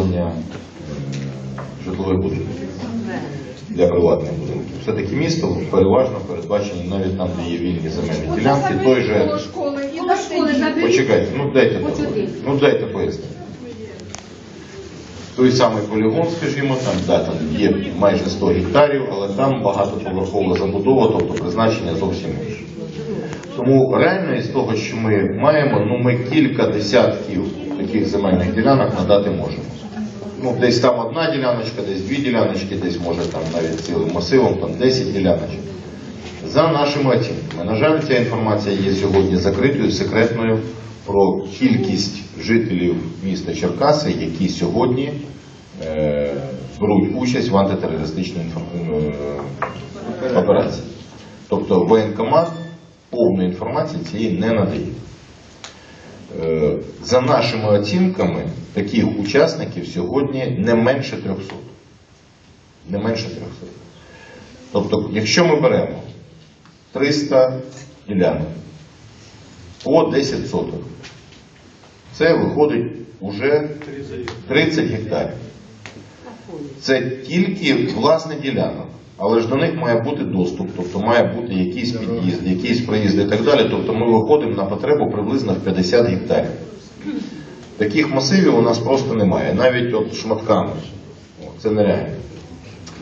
обслуговування е, житлових будинків для приватних будинків. Все-таки місто переважно передбачені навіть там, де є вільні земельні ділянки. Той же. Почекайте, ну дайте. Ну дайте пояснити. Той самий полігон, скажімо, там, да, там є майже 100 гектарів, але там багатоповерхова забудова, тобто призначення зовсім інше. Тому реально із того, що ми маємо, ну ми кілька десятків таких земельних ділянок надати можемо. Ну, десь там одна діляночка, десь дві діляночки, десь може там навіть цілим масивом, там 10 діляночок. За нашими оцінками. На жаль, ця інформація є сьогодні закритою, секретною про кількість жителів міста Черкаси, які сьогодні е, беруть участь в антитерористичній е, операції. Тобто воєнкомат повної інформації цієї не надає. Е, За нашими оцінками, таких учасників сьогодні не менше 300. Не менше 300. Тобто, якщо ми беремо 300 ділянок по 10 соток, це виходить уже 30 гектарів. Це тільки власне ділянок. Але ж до них має бути доступ, тобто має бути якийсь під'їзд, якийсь проїзд і так далі. Тобто ми виходимо на потребу приблизно в 50 гектарів. Таких масивів у нас просто немає, навіть от шматками. Це нереально.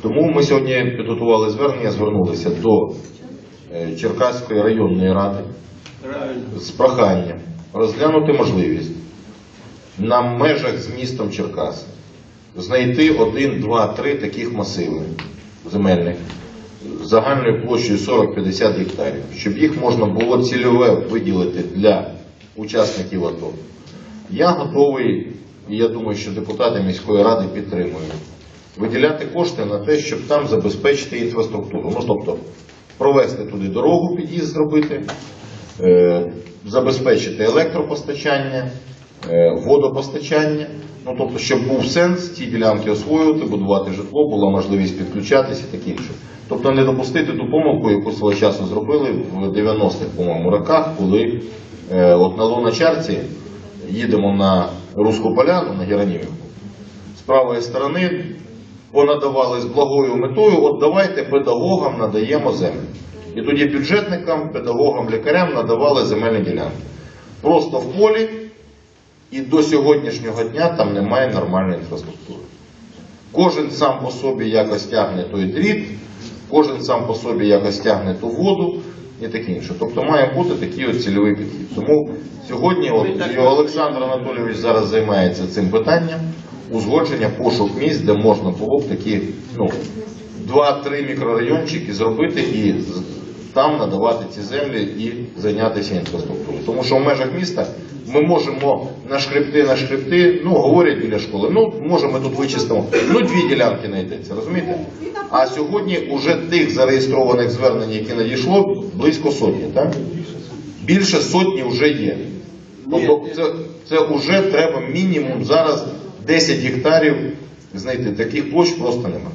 Тому ми сьогодні підготували звернення, звернулися до е, Черкаської районної ради з проханням розглянути можливість на межах з містом Черкас знайти один, два, три таких масиви земельних загальною площею 40-50 гектарів, щоб їх можна було цільове виділити для учасників АТО. Я готовий, і я думаю, що депутати міської ради підтримують, виділяти кошти на те, щоб там забезпечити інфраструктуру. Ну, тобто, провести туди дорогу, під'їзд зробити, е, забезпечити електропостачання, водопостачання. Ну, тобто, щоб був сенс ці ділянки освоювати, будувати житло, була можливість підключатися і таке інше. Тобто не допустити ту помилку, яку свого часу зробили в 90-х, по-моєму, роках, коли е, от на Луначарці їдемо на Руську Поляну, на Геронімівку, з правої сторони понадавали з благою метою, от давайте педагогам надаємо землю. І тоді бюджетникам, педагогам, лікарям надавали земельні ділянки. Просто в полі, і до сьогоднішнього дня там немає нормальної інфраструктури. Кожен сам по собі якось тягне той дріт, кожен сам по собі якось тягне ту воду і таке інше. Тобто має бути такий от цільовий підхід. Тому сьогодні от, і Олександр Анатолійович зараз займається цим питанням узгодження пошук місць, де можна було б такі ну, два-три мікрорайончики зробити і там надавати ці землі і зайнятися інфраструктурою. Тому що в межах міста ми можемо на шкрипти, на шкрипти, ну говорять біля школи, ну може ми тут вичистимо, ну дві ділянки знайдеться, розумієте? А сьогодні уже тих зареєстрованих звернень, які надійшло, близько сотні, так? Більше сотні вже є. Тобто це, це вже треба мінімум зараз 10 гектарів знайти. Таких площ просто немає.